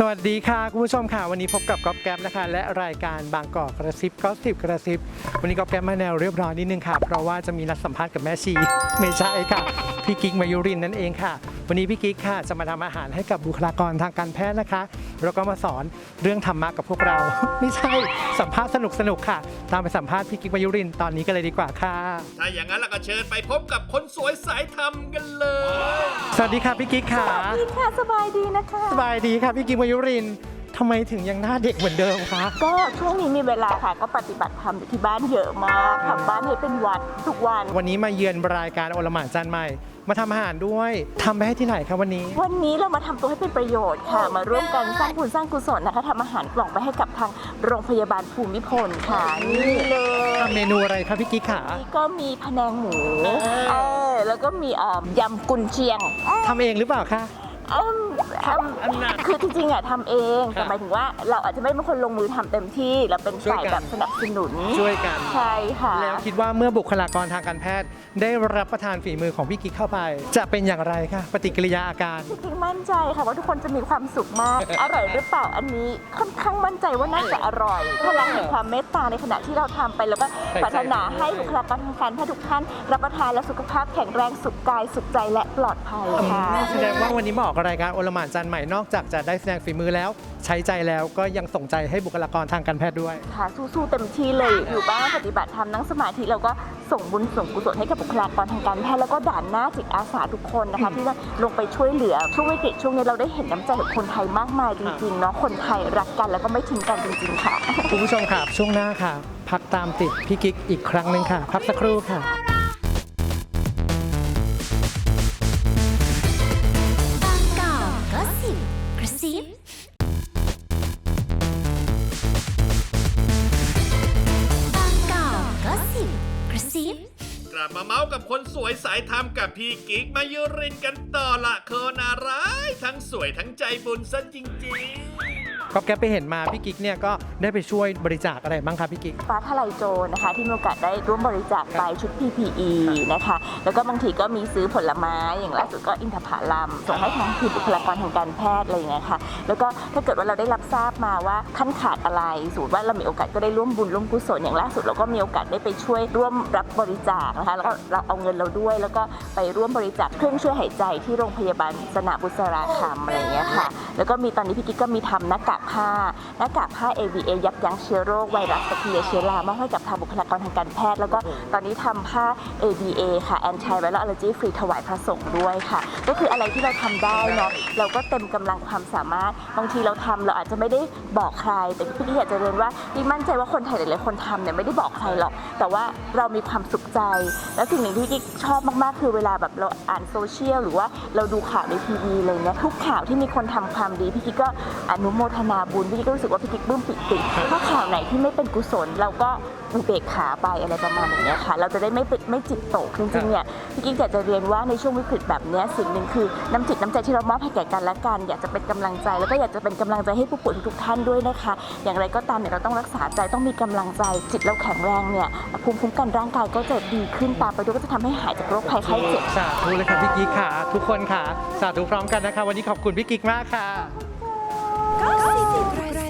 สวัสดีค่ะคุณผู้ชมค่ะ วันนี้พบกับก๊อฟแก๊ปนะคะ และรายการบางกอกกระซิบก็สิบกระซิบ วันนี้ก๊อฟแก๊ปมาแนวเรียบร้อยนิดนึงค่ะ เพราะว่าจะมีนัดสัมภาษณ์กับแม่ชี ไม่ใช่ค่ะ พี่กิ๊กมายุรินทร์นั่นเองค่ะ วันนี้พี่กิ๊กค่ะจะมาทำอาหารให้กับบุคลากรทางการแพทย์นะคะ แล้วก็มาสอนเรื่องธรรมะกับพวกเรา ไม่ใช่สัมภาษณ์สนุกสนุกๆค่ะ ตามไปสัมภาษณ์พี่กิ๊กมายุรินทร์ตอนนี้กันเลยดีกว่าค่ะ ถ้าอย่างนั้นเราก็เชิญไปพบกับคนสวยสายธรรมกันเลย สวัสดีค่ะพี่กิ๊กค่ะดีค่ะสบายดีนะคะ สบายดีค่ะพี่กิ๊กมายุริน ทร์ทำไมถึงยังหน้าเด็กเหมือนเดิมคะ ก็ช่วงนี้มีเวลาค่ะก็ปฏิบัติธรรมอยู่ที่บ้านเยอะมากทำบ้านให้เป็นวัดทุกวัน วันนี้มาเยือนรายการโอลหมานจานใหม่ มาทำอาหารด้วยทำไปให้ที่ไหนครับวันนี้ วันนี้เรามาทำตัวให้เป็นประโยชน์ค่ะ มาร่วมกันสร้างบุญสร้างกุศลนะคะทำอาหารกล่องไปให้กับทางโรงพยาบาลภูมิพลค่ะนี่เลยทำเมนูอะไรครับพี่กิ๊กขานี่ก็มีพะแนงหมูเออแล้วก็มีเอ่อยำกุนเชียงทำเองหรือเปล่าคะอืมอืม อันนั้นคือจริงๆอะทำเองครับแต่หมายถึงว่าเราอาจจะไม่เป็นคนลงมือทำเต็มที่เราเป็นช่วยฝ่ายกันแบบสนับสนุนช่วยกัน ใช่ค่ะ แล้วคิดว่าเมื่อบุคลากรทางการแพทย์ ได้รับประทานฝีมือของพี่กิ๊กเข้าไป จะเป็นอย่างไรคะปฏิกิริยาอาการ จริงๆมั่นใจค่ะว่าทุกคนจะมีความสุขมาก อร่อยหรือเปล่าอันนี้ค่อนข้างมั่นใจว่าน่าจะอร่อยพลังแห่งความเมตตาในขณะที่เราทำไปแล้วก็ใส่ใจปรารถนาให้บุคลากรทางการแพทย์ทุกท่านรับประทานและสุขภาพแข็งแรงสุขกายสุขใจและปลอดภัยค่ะ แสดงว่าวันนี้มาออกรายการโอลหมานจานใหม่นอกจากจะได้แสดงฝีมือแล้ว ใช้ใจแล้วก็ยังส่งใจให้บุคลากรทางการแพทย์ด้วย ค่ะสู้ๆเต็มที่เลยอยู่บ้านปฏิบัติธรรมนั่งสมาธิแล้วก็ส่งบุญส่งกุศลให้กับบุคลากรทางการแพทย์แล้วก็ด่านหน้าจิตอาสาทุกคนนะคะ ที่ลงไปช่วยเหลือช่วงวิกฤตช่วงนี้เราได้เห็นน้ำใจของคนไทยมากมายจริงๆเนาะคนไทยรักกันแล้วก็ไม่ทิ้งกันจริงๆค่ะ คุณผู้ชมครับช่วงหน้าค่ะ พักตามติดพี่กิ๊กอีกครั้งหนึ่งค่ะ พักสักครู่ค่ะ ลับมาเมาส์กับคนสวยสายธรรมกับพี่กิ๊กมายุรินกันต่อละโคนอะไรายทั้งสวยทั้งใจบุญซะจริงๆ ก็แกปไปเห็นมาพี่กิ๊กเนี่ยก็ได้ไปช่วยบริจาคอะไรบ้างครับพี่กิ๊กฟ้าทลายโจรนะคะ ที่มีโอกาสได้ร่วมบริจาคไปชุด PPE นะคะ แล้วก็บางทีก็มีซื้อผลไม้อย่างล่าสุดก็อินทผลัมส่งให้ทางทีมบุคลากรทางการแพทย์อะไรอย่างเงี้ยค่ะแล้วก็ถ้าเกิดว่าเราได้รับทราบมาว่าขั้นขาดอะไรสมมติว่าเรามีโอกาสก็ได้ร่วมบุญร่วมกุศลอย่างล่าสุดเราก็มีโอกาสได้ไปช่วยร่วมรับบริจาคนะคะแล้วก็เราเอาเงินเราด้วย แล้วก็ไปร่วมบริจาคเครื่องช่วยหายใจที่โรงพยาบาลสนาบุษราคำอะไรอย่างเงี้ยค่ะ แล้วก็มีตอนนี้พี่กิ๊กก็มีทำหน้ากากผ้าหน้ากากผ้า AVA ยับยั้งเชื้อโรคไวรัสแบคทีเรียเชื้อรามอบให้กับทางบุคลากรทางการแพทย์ แล้วก็ตอนนี้ทำผ้า AVA ค่ะ Anti Viral Allergy Free ถวายพระสงฆ์ด้วยค่ะ ก็คืออะไรที่เราทำได้เนาะเราก็เต็มกำลังความสามารถ บางทีเราทำเราอาจจะไม่ได้บอกใคร แต่พี่กิ๊กอยากจะเรียนว่าพี่มั่นใจว่าคนไทยหลายๆคนทำเนี่ยไม่ได้บอกใครหรอก แต่ว่าเรามีความสุขใจ และสิ่งหนึ่งที่พี่กิ๊กชอบมากๆ คือเวลาแบบเราอ่านโซเชียลหรือว่าเราดูข่าวในทีวีเลยเนี่ยทุกข่าวที่มีคนทำความดีพี่กิ๊กก็อนุโมทนาบุญพี่กิ๊กก็รู้สึกว่าพี่กิ๊กปลื้มปิติถ้าข่าวไหนที่ไม่เป็นกุศล เราก็อุเบกขาไปอะไรประมาณอย่างเงี้ยค่ะ เราจะได้ไม่เป็นไม่จิตตกจริงๆเนี่ยพี่กิ๊กอยากจะเรียนว่าในช่วงวิกฤตแบบเนี้ยสิ่งหนึ่งคือน้ำจิตน้ำใจที่เรามอบให้แก่กันและกัน อยากจะเป็นกำลังใจ แล้วก็อยากจะเป็นกำลังใจให้ผู้ป่วยทุกๆท่านด้วยนะคะ อย่างไรก็ตามเนี่ยเราต้องรักษาใจต้องมีกำลังใจจิตเราแข็งแรงเนี่ยภูมิคุ้มกันร่างกายก็จะดีขึ้นตามไปด้วยก็จะทำให้หายจากโรคภัยไข้เจ็บ สาธุเลยค่ะพี่กิ๊กค่ะ ทุกคนค่ะ สาธุพร้อมกันนะคะ วันนี้ขอบคุณพี่กิ๊กมากค่ะ ก็สิ